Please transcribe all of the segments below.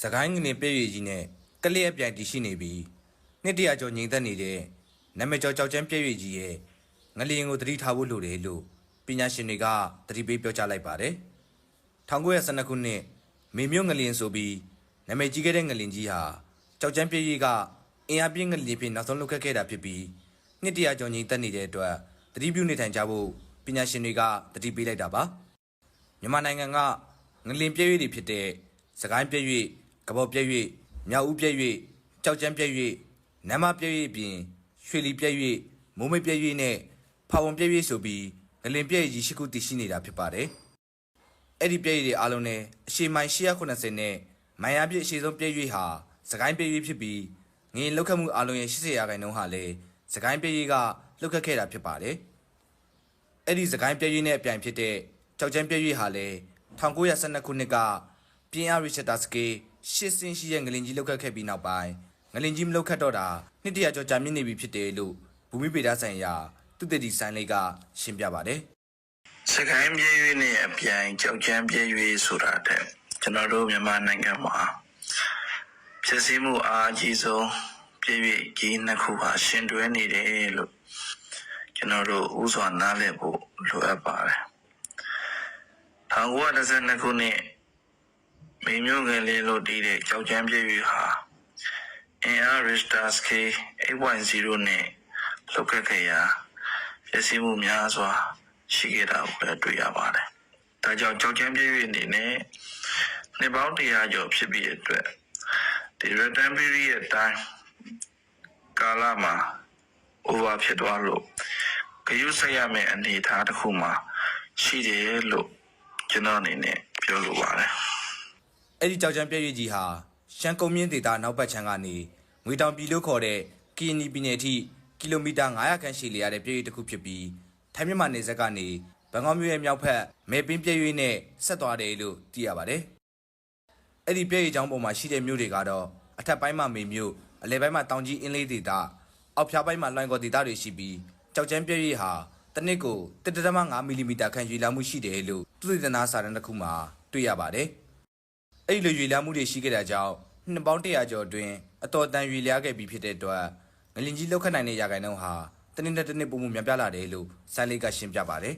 စကိုင်းငလင်ပြည့်ရည်ကြီးနဲ့ကလျက်ပြိုင်တည်ရှိနေပြီးနှစ်တရာကျော်ငြိမ်သက်နေတဲ့နာမည်ကျော်ကြောက်ချမ်းပြည့်ရည်ကြီးရဲ့ငလင်ကိုသတိထားဖို့လိုတယ်လို့ပညာရှင်တွေကသတိပေးပြောကြားလိုက်ပါတယ်1912ခုနှစ်မေမြို့ငလင်ဆိုပြီးနာမည်ကြီးခဲ့တဲ့ငလင်ကြီးဟာကြောက်ချမ်းပြည့်ရည်ကအင်အားပြင်းငလင်ဖြစ်နောက်ဆုံးလုတ်ခတ်ခဲ့တာဖြစ်ပြီးနှစ်တရာကျော်ငြိမ်သက်နေတဲ့အတွက်သတိပြုနေထိုင်ကြဖို့ပညာရှင်တွေကသတိပေးလိုက်တာပါမြန်မာနိုင်ငံကငလင်ပြည့်ရွေ့တွေဖြစ်တဲ့စကိုင်းပြည့်ရွေ့ ကဘော့ပြည့်ရွေ့မြောက်ဦးပြည့်ရွေ့ကြောက်ကျန်းပြည့်ရွေ့နမ်းမပြည့်ရွေ့အပြင်ရွှေလီပြည့်ရွေ့မိုးမိတ်ပြည့်ရွေ့နဲ့ဖာဝန်ပြည့်ရွေ့ဆိုပြီးငလင်ပြည့်ရွေ့ကြီးရှိခုတည်ရှိနေတာဖြစ်ပါတယ်အဲ့ဒီပြည့်ရွေ့တွေအားလုံးနဲ့အရှေမိုင်180နဲ့မိုင်ရပြည့်အရှေဆုံးပြည့်ရွေ့ဟာစကိုင်းပြည့်ရွေ့ဖြစ်ပြီးငရင်လောက်ခတ်မှုအားလုံးရဲ့80ရာခိုင်နှုန်းဟာလည်းစကိုင်းပြည့်ရွေ့ကလောက်ခတ်ခဲ့တာဖြစ်ပါတယ်အဲ့ဒီစကိုင်းပြည့်ရွေးနဲ့အပြိုင်ဖြစ်တဲ့ကြောက်ချမ်းပြည့်ရွေးဟာလည်း1912ခုနှစ်ကပြင်းအားရီချက်တာစကေး ရှစ်စင်းရှိရဲ့ငလင်ကြီးလောက်ခတ်ခဲ့ပြီးနောက်ပိုင်းငလင်ကြီးမလောက်ခတ်တော့တာနှစ်တရာကျော်ကြာမြင့်နေပြီဖြစ်တယ်လို့ဘူမိပေဒဆိုင်ရာသူတည်တည်ဆိုင်လေးကရှင်းပြပါတယ်စကိုင်းပြေးရွေးနဲ့အပြိုင်ကြောက်ချမ်းပြေးရွေးဆိုတာတဲ့ကျွန်တော်တို့မြန်မာနိုင်ငံမှာဖြစ်စည်းမှုအားအကြီးဆုံးပြေးရွေးကြီးနှစ်ခုဟာရှင်တွဲနေတယ်လို့ကျွန်တော်တို့ဥစွာနားလည်ဖို့လိုအပ်ပါတယ်1912ခုနှစ် မိမျိုးငယ်လေးလို့တည်တဲ့ကြောက်ချမ်းပြေးရွေးဟာ AR Richter scale 8.0နဲ့လောက်ခဲ့ခဲ့ရာဖြစ်စည်းမှုများစွာရှိခဲ့တာကိုလည်းတွေ့ရပါတယ်။ဒါကြောင့်ကြောက်ချမ်းပြည့်၍အနေနဲ့နှစ်ပေါင်း100ကျော်ဖြစ်ပြီးအတွက်ဒီ return period တိုင်းကာလမှာ over ဖြစ်သွားလို့ဂရုစိုက်ရမယ့်အနေအထားတစ်ခုမှာရှိတယ်လို့ကျွန်တော်အနေနဲ့ပြောလိုပါတယ်။ အဲ့ဒီကြောက်ချမ်းပြည့်ရွေးကြီးဟာရှမ်းကုန်းမြင့်ဒေသနောက်ဘက်ခြမ်းကနေငွေတောင်ပြည်လို့ခေါ်တဲ့ကီနီပြည်နယ်အထိကီလိုမီတာ900ခန့်ရှည်လျားတဲ့ပြည့်ရွေးတစ်ခုဖြစ်ပြီးထိုင်းမြန်မာနယ်စပ်ကနေဘန်ကောက်မြို့ရဲ့မြောက်ဘက်မဲပင်းပြည့်ရွေးနဲ့ဆက်သွားတယ်လို့သိရပါတယ်။အဲ့ဒီပြည့်ရွေးချောင်းပေါ်မှာရှိတဲ့မြို့တွေကတော့အထက်ပိုင်းမှာမေမြို့အလယ်ပိုင်းမှာတောင်ကြီးအင်းလေးဒေသအောက်ဖြားပိုင်းမှာလွိုင်ကော်ဒေသတွေရှိပြီးကြောက်ချမ်းပြည့်ရွေးဟာတစ်နှစ်ကို1.5မီလီမီတာခန့်ရွေးလာမှုရှိတယ်လို့သူသေသနာစာတမ်းတစ်ခုမှာတွေ့ရပါတယ်။ အဲ့ဒီလိုရွေလျားမှုတွေရှိခဲ့တာကြောင့်နှစ်ပေါင်း100ကျော်အတွင်းအတော်တန်ရွေလျားခဲ့ပြီးဖြစ်တဲ့အတွက်ငလင်ကြီးလောက်ခတ်နိုင်တဲ့ရာဂိုင်နှုန်းဟာတနည်းနဲ့တစ်နှစ်ပုံမှုများပြားလာတယ်လို့ဆိုင်းလေးကရှင်းပြပါတယ်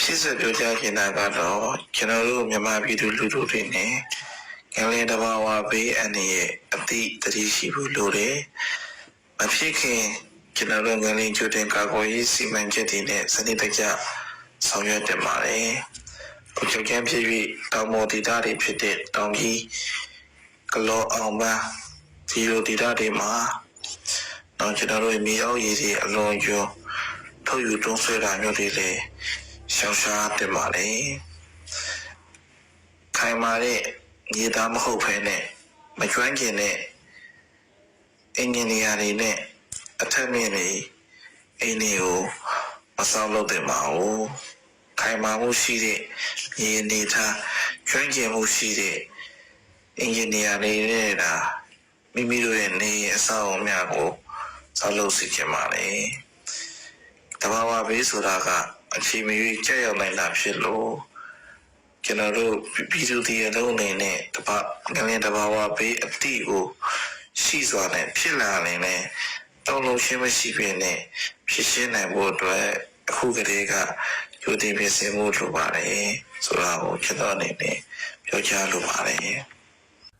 ဖြစ်စပြောကြခင်တာကတော့ကျွန်တော်တို့မြန်မာပြည်သူလူထုတွေနဲ့ငလင်တဘာဝဘေးအန္တရာယ်အတိတတိရှိဖို့လိုတယ်။မဖြစ်ခင်ကျွန်တော်တို့ငလင်ကျွတင်ကာကွယ်ရေးစီမံချက်တွေနဲ့စနစ်တကျဆောင်ရွက်တင်ပါတယ်။ အချုပ်ကျန်းဖြစ်ပြီးတောင်ပေါ်ဒေသတွေဖြစ်တဲ့တောင်ကြီးကလောအောင်ပန်းဒီလိုဒေသတွေမှာတော့ကျွန်တော်တို့မြေအောက်ရည်တွေအလွန်ကျွန်းထုတ်ယူတွန်းဆွဲတာမျိုးတွေလည်းရှောင်ရှားတင်ပါလေခိုင်မာတဲ့မြေသားမဟုတ်ဖ ೇನೆ မကျွမ်းကျင်တဲ့အင်ဂျင်နီယာတွေနဲ့အထက်မြင့်တွေအိမ်တွေကိုမဆောင်လုပ်တင်ပါဘူး ခိုင်မာမှုရှိတဲ့မြေအနေထားကျွမ်းကျင်မှုရှိတဲ့အင်ဂျင်နီယာတွေနဲ့ဒါမိမိတို့ရဲ့နေအဆောက်အအုံများကိုဆောက်လုပ်စီချင်ပါလေတဘာဝဘေးဆိုတာကအချိန်မရွေးကြောက်ရောက်နိုင်တာဖြစ်လို့ကျွန်တော်တို့ပြည်သူတွေအလုံးအနေနဲ့တဘာငလင်တဘာဝဘေးအတိကိုရှိစွာနဲ့ဖြစ်လာနေနဲ့တောင်းလို့ရှင်းမရှိပြနဲ့ဖြစ်ရှင်းနိုင်ဖို့အတွက် အခုကလေးကယူတည်ပြင်ဆင်မှုလိုပါတယ်ဆိုတာကိုကျွန်တော်အနေနဲ့ပြောကြားလိုပါတယ်